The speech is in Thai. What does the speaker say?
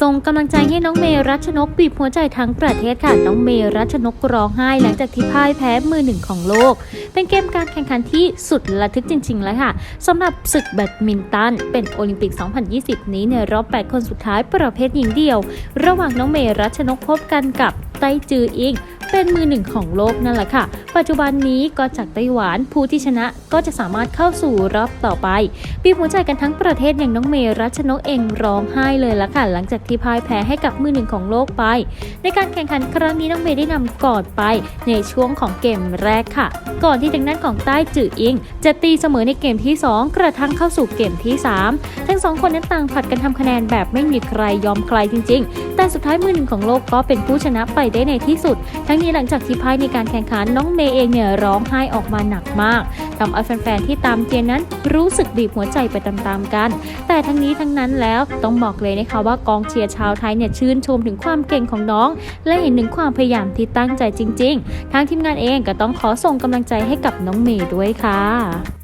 ส่งกำลังใจให้น้องเมรัชนกบีบหัวใจทั้งประเทศค่ะ น้องเมรัชนกร้องไห้หลังจากที่พ่ายแพ้มือหนึ่งของโลก เป็นเกมการแข่งขันที่สุดระทึกจริงๆเลยค่ะสำหรับศึกแบดมินตันเป็นโอลิมปิก 2020 นี้ในรอบ 8 คนสุดท้ายประเภทหญิงเดี่ยว ระหว่างน้องเมรัชนกพบกันกับไต้จืออิง เป็นมือหนึ่งของโลกนั่นแหละค่ะ ปัจจุบันนี้ก็จากไต้หวันผู้ที่ชนะก็จะสามารถเข้าสู่รอบต่อไปปีบหัวใจกันทั้งประเทศอย่างน้องเมรัชนกเองร้องไห้เลยละค่ะ หลังจากที่พ่ายแพ้ให้กับมือหนึ่งของโลกไป ในการแข่งขันครั้งนี้น้องเมย์ได้นำก่อนไปในช่วงของเกมแรกค่ะ ก่อนที่ทางด้านของใต้จืออิง จะตีเสมอในเกมที่ 2 กระทั่งเข้าสู่เกมที่ 3 ทั้งสองคนนั้นต่างผัดกันทำคะแนนแบบไม่มีใครยอมใครจริง ๆ แต่สุดท้ายมือหนึ่งของโลกก็เป็นผู้ชนะไปได้ในที่สุด ทั้งนี้หลังจากที่พ่ายในการแข่งขันน้องเมย์เองเนี่ยร้องไห้ออกมาหนักมากทำเอาแฟนๆที่ตามเจียนนั้นรู้สึกบีบหัวใจไปตามๆกัน แต่ทั้งนี้ทั้งนั้นแล้วต้องบอกเลยนะคะว่ากองเชียร์ชาวไทยเนี่ยชื่นชมถึงความเก่งของน้อง และเห็นถึงความพยายามที่ตั้งใจจริง ๆ ทางทีมงานเองก็ต้องขอส่งกำลังใจให้กับน้องเมย์ด้วยค่ะ